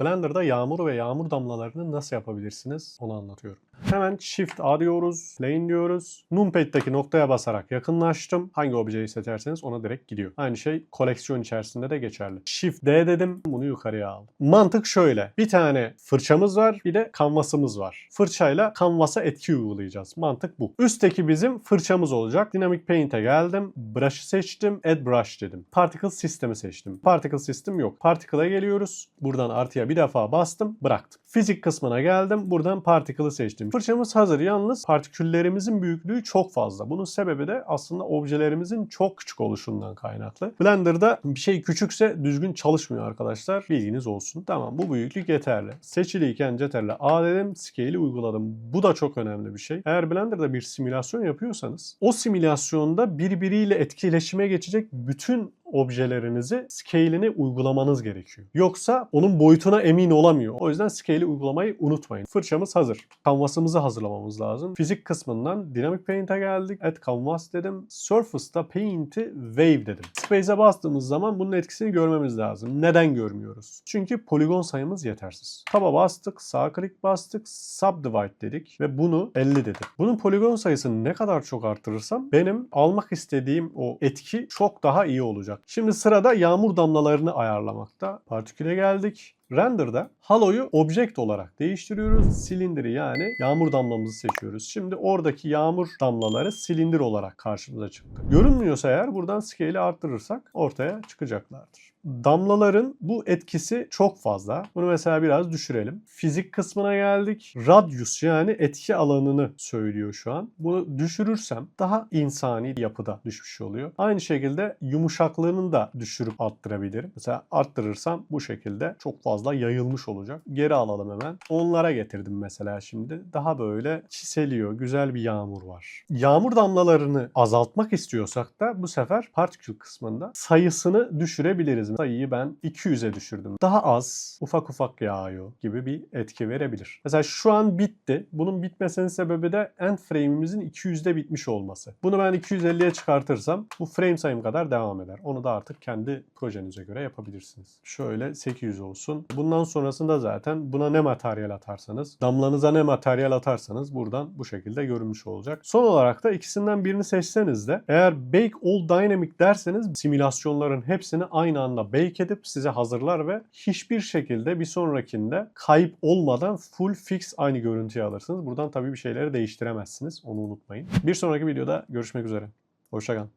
Blender'da yağmur ve yağmur damlalarını nasıl yapabilirsiniz onu anlatıyorum. Hemen Shift A diyoruz, Plane diyoruz. Numpad'deki noktaya basarak yakınlaştım. Hangi objeyi seçerseniz ona direkt gidiyor. Aynı şey koleksiyon içerisinde de geçerli. Shift D dedim, bunu yukarıya aldım. Mantık şöyle. Bir tane fırçamız var, bir de kanvasımız var. Fırçayla kanvasa etki uygulayacağız. Mantık bu. Üstteki bizim fırçamız olacak. Dynamic Paint'e geldim. Brush'ı seçtim. Add Brush dedim. Particle System'i seçtim. Particle System yok. Particle'a geliyoruz. Buradan artıya bir defa bastım. Bıraktım. Fizik kısmına geldim. Buradan Particle'ı seçtim. Fırçamız hazır. Yalnız partiküllerimizin büyüklüğü çok fazla. Bunun sebebi de aslında objelerimizin çok küçük oluşundan kaynaklı. Blender'da bir şey küçükse düzgün çalışmıyor arkadaşlar. Bilginiz olsun. Tamam bu büyüklük yeterli. Seçiliyken Ctrl A dedim. Scale'i uyguladım. Bu da çok önemli bir şey. Eğer Blender'da bir simülasyon yapıyorsanız o simülasyonda birbiriyle etkileşime geçecek bütün objelerinizi scale'ini uygulamanız gerekiyor. Yoksa onun boyutuna emin olamıyor. O yüzden scale'i uygulamayı unutmayın. Fırçamız hazır. Canvas'ımızı hazırlamamız lazım. Fizik kısmından Dynamic Paint'e geldik. Add Canvas dedim. Surface'da Paint'i Wave dedim. Space'e bastığımız zaman bunun etkisini görmemiz lazım. Neden görmüyoruz? Çünkü poligon sayımız yetersiz. Taba bastık, sağ klik bastık, Subdivide dedik ve bunu 50 dedim. Bunun poligon sayısını ne kadar çok arttırırsam benim almak istediğim o etki çok daha iyi olacak. Şimdi sırada yağmur damlalarını ayarlamakta. Partiküle geldik. Render'da halo'yu object olarak değiştiriyoruz. Silindiri yani yağmur damlamızı seçiyoruz. Şimdi oradaki yağmur damlaları silindir olarak karşımıza çıktı. Görünmüyorsa eğer buradan scale'i arttırırsak ortaya çıkacaklardır. Damlaların bu etkisi çok fazla. Bunu mesela biraz düşürelim. Fizik kısmına geldik. Radius yani etki alanını söylüyor şu an. Bunu düşürürsem daha insani yapıda düşmüş oluyor. Aynı şekilde yumuşaklığını da düşürüp arttırabilirim. Mesela arttırırsam bu şekilde çok fazla yayılmış olacak. Geri alalım hemen. Onlara getirdim mesela şimdi. Daha böyle çiseliyor. Güzel bir yağmur var. Yağmur damlalarını azaltmak istiyorsak da bu sefer partikül kısmında sayısını düşürebiliriz. Sayıyı ben 200'e düşürdüm. Daha az, ufak ufak yağıyor gibi bir etki verebilir. Mesela şu an bitti. Bunun bitmesinin sebebi de end frame'imizin 200'de bitmiş olması. Bunu ben 250'ye çıkartırsam bu frame sayım kadar devam eder. Onu da artık kendi projenize göre yapabilirsiniz. Şöyle 800 olsun. Bundan sonrasında zaten buna ne materyal atarsanız, damlanıza ne materyal atarsanız buradan bu şekilde görünmüş olacak. Son olarak da ikisinden birini seçseniz de eğer Bake All Dynamic derseniz simülasyonların hepsini aynı anda bake edip size hazırlar ve hiçbir şekilde bir sonrakinde kayıp olmadan full fix aynı görüntüyü alırsınız. Buradan tabii bir şeyleri değiştiremezsiniz. Onu unutmayın. Bir sonraki videoda görüşmek üzere. Hoşçakalın.